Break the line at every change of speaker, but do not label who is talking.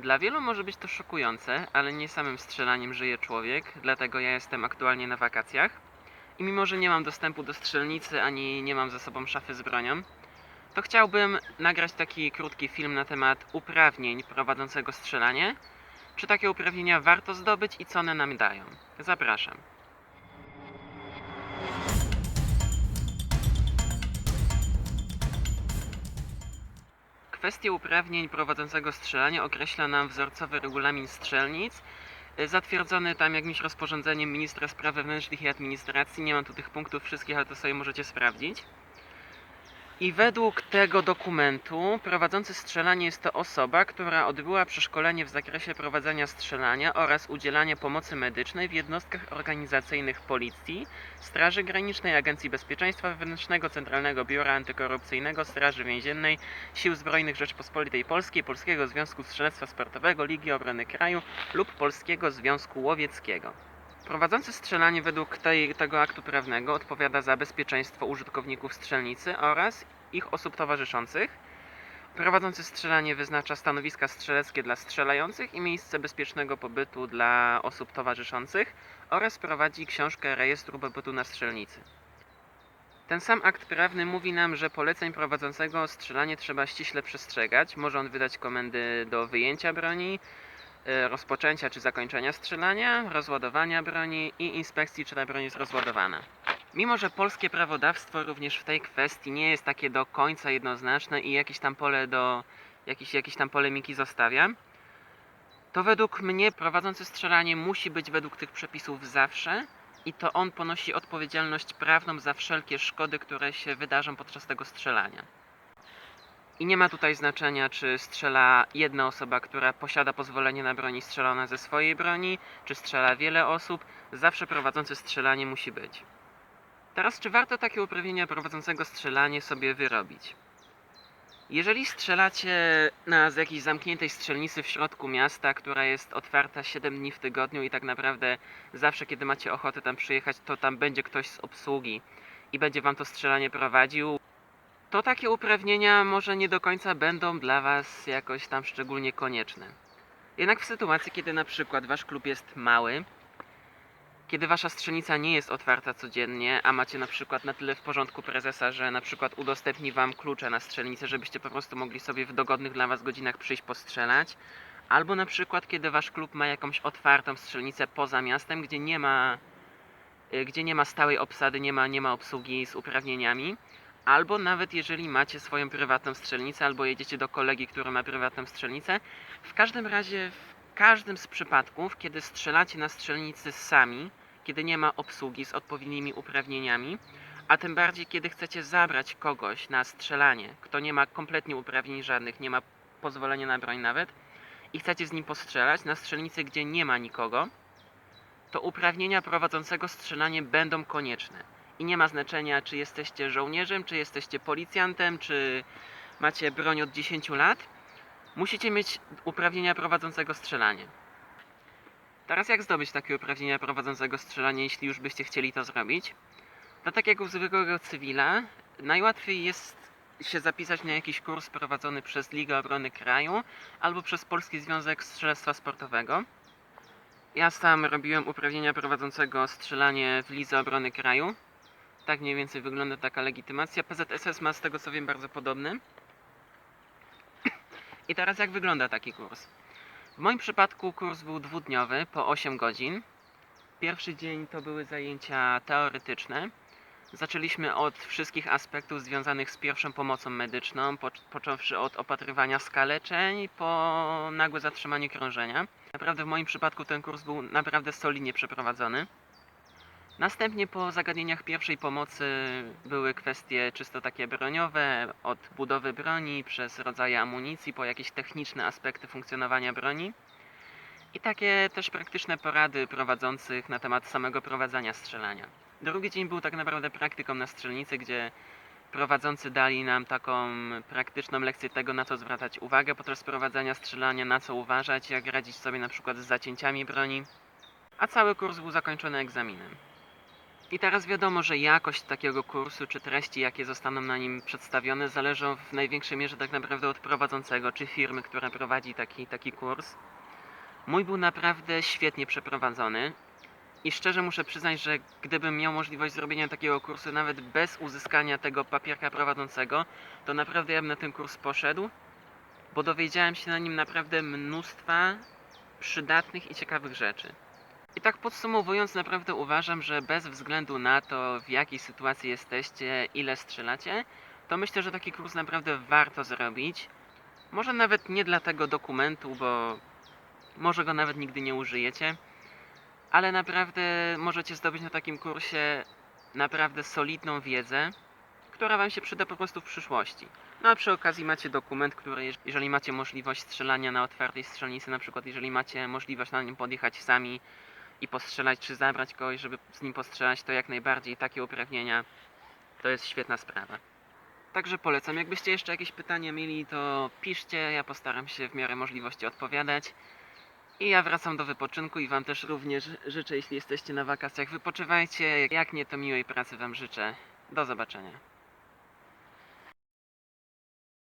Dla wielu może być to szokujące, ale nie samym strzelaniem żyje człowiek, dlatego ja jestem aktualnie na wakacjach. I mimo, że nie mam dostępu do strzelnicy, ani nie mam ze sobą szafy z bronią, to chciałbym nagrać taki krótki film na temat uprawnień prowadzącego strzelanie. Czy takie uprawnienia warto zdobyć i co one nam dają? Zapraszam. Kwestię uprawnień prowadzącego strzelanie określa nam wzorcowy regulamin strzelnic, y, zatwierdzony tam jakimś rozporządzeniem ministra spraw wewnętrznych i administracji. Nie mam tu tych punktów wszystkich, ale to sobie możecie sprawdzić. I według tego dokumentu prowadzący strzelanie jest to osoba, która odbyła przeszkolenie w zakresie prowadzenia strzelania oraz udzielania pomocy medycznej w jednostkach organizacyjnych Policji, Straży Granicznej, Agencji Bezpieczeństwa Wewnętrznego, Centralnego Biura Antykorupcyjnego, Straży Więziennej, Sił Zbrojnych Rzeczpospolitej Polskiej, Polskiego Związku Strzelectwa Sportowego, Ligi Obrony Kraju lub Polskiego Związku Łowieckiego. Prowadzący strzelanie według tej, tego aktu prawnego odpowiada za bezpieczeństwo użytkowników strzelnicy oraz ich osób towarzyszących. Prowadzący strzelanie wyznacza stanowiska strzeleckie dla strzelających i miejsce bezpiecznego pobytu dla osób towarzyszących oraz prowadzi książkę rejestru pobytu na strzelnicy. Ten sam akt prawny mówi nam, że poleceń prowadzącego strzelanie trzeba ściśle przestrzegać. Może on wydać komendy do wyjęcia broni, rozpoczęcia czy zakończenia strzelania, rozładowania broni i inspekcji, czy ta broń jest rozładowana. Mimo, że polskie prawodawstwo również w tej kwestii nie jest takie do końca jednoznaczne i jakieś tam pole do jakieś, jakieś tam polemiki zostawia, to według mnie prowadzący strzelanie musi być według tych przepisów zawsze i to on ponosi odpowiedzialność prawną za wszelkie szkody, które się wydarzą podczas tego strzelania. I nie ma tutaj znaczenia, czy strzela jedna osoba, która posiada pozwolenie na broń i strzela ona ze swojej broni, czy strzela wiele osób. Zawsze prowadzący strzelanie musi być. Teraz, czy warto takie uprawnienia prowadzącego strzelanie sobie wyrobić? Jeżeli strzelacie na z jakiejś zamkniętej strzelnicy w środku miasta, która jest otwarta 7 dni w tygodniu i tak naprawdę zawsze, kiedy macie ochotę tam przyjechać, to tam będzie ktoś z obsługi i będzie wam to strzelanie prowadził, to takie uprawnienia może nie do końca będą dla was jakoś tam szczególnie konieczne. Jednak w sytuacji, kiedy na przykład wasz klub jest mały, kiedy wasza strzelnica nie jest otwarta codziennie, a macie na przykład na tyle w porządku prezesa, że na przykład udostępni wam klucze na strzelnicę, żebyście po prostu mogli sobie w dogodnych dla was godzinach przyjść postrzelać, albo na przykład kiedy wasz klub ma jakąś otwartą strzelnicę poza miastem, gdzie nie ma y, gdzie nie ma stałej obsady, nie ma, nie ma obsługi z uprawnieniami, albo nawet jeżeli macie swoją prywatną strzelnicę, albo jedziecie do kolegi, który ma prywatną strzelnicę. W każdym razie, w każdym z przypadków, kiedy strzelacie na strzelnicy sami, kiedy nie ma obsługi z odpowiednimi uprawnieniami, a tym bardziej kiedy chcecie zabrać kogoś na strzelanie, kto nie ma kompletnie uprawnień żadnych, nie ma pozwolenia na broń nawet, i chcecie z nim postrzelać na strzelnicy, gdzie nie ma nikogo, to uprawnienia prowadzącego strzelanie będą konieczne. I nie ma znaczenia, czy jesteście żołnierzem, czy jesteście policjantem, czy macie broń od 10 lat. Musicie mieć uprawnienia prowadzącego strzelanie. Teraz jak zdobyć takie uprawnienia prowadzącego strzelanie, jeśli już byście chcieli to zrobić? Dla takiego zwykłego cywila najłatwiej jest się zapisać na jakiś kurs prowadzony przez Ligę Obrony Kraju albo przez Polski Związek Strzelectwa Sportowego. Ja sam robiłem uprawnienia prowadzącego strzelanie w Lidze Obrony Kraju. Tak mniej więcej wygląda taka legitymacja. PZSS ma z tego co wiem bardzo podobny. I teraz jak wygląda taki kurs? W moim przypadku kurs był dwudniowy, po 8 godzin. Pierwszy dzień to były zajęcia teoretyczne. Zaczęliśmy od wszystkich aspektów związanych z pierwszą pomocą medyczną, po, począwszy od opatrywania skaleczeń po nagłe zatrzymanie krążenia. Naprawdę w moim przypadku ten kurs był naprawdę solidnie przeprowadzony. Następnie po zagadnieniach pierwszej pomocy były kwestie czysto takie broniowe, od budowy broni przez rodzaje amunicji po jakieś techniczne aspekty funkcjonowania broni. I takie też praktyczne porady prowadzących na temat samego prowadzenia strzelania. Drugi dzień był tak naprawdę praktyką na strzelnicy, gdzie prowadzący dali nam taką praktyczną lekcję tego, na co zwracać uwagę podczas prowadzenia strzelania, na co uważać, jak radzić sobie na przykład z zacięciami broni. A cały kurs był zakończony egzaminem. I teraz wiadomo, że jakość takiego kursu, czy treści, jakie zostaną na nim przedstawione, zależą w największej mierze tak naprawdę od prowadzącego, czy firmy, która prowadzi taki, taki kurs. Mój był naprawdę świetnie przeprowadzony. I szczerze muszę przyznać, że gdybym miał możliwość zrobienia takiego kursu nawet bez uzyskania tego papierka prowadzącego, to naprawdę ja bym na ten kurs poszedł, bo dowiedziałem się na nim naprawdę mnóstwa przydatnych i ciekawych rzeczy. I tak podsumowując, naprawdę uważam, że bez względu na to, w jakiej sytuacji jesteście, ile strzelacie, to myślę, że taki kurs naprawdę warto zrobić. Może nawet nie dla tego dokumentu, bo może go nawet nigdy nie użyjecie, ale naprawdę możecie zdobyć na takim kursie naprawdę solidną wiedzę, która Wam się przyda po prostu w przyszłości. No a przy okazji macie dokument, który, jeż- jeżeli macie możliwość strzelania na otwartej strzelnicy, na przykład jeżeli macie możliwość na nim podjechać sami i postrzelać, czy zabrać kogoś, żeby z nim postrzelać, to jak najbardziej takie uprawnienia to jest świetna sprawa. Także polecam. Jakbyście jeszcze jakieś pytania mieli, to piszcie, ja postaram się w miarę możliwości odpowiadać. I ja wracam do wypoczynku i Wam też również życzę, jeśli jesteście na wakacjach, wypoczywajcie. Jak nie, to miłej pracy Wam życzę. Do zobaczenia.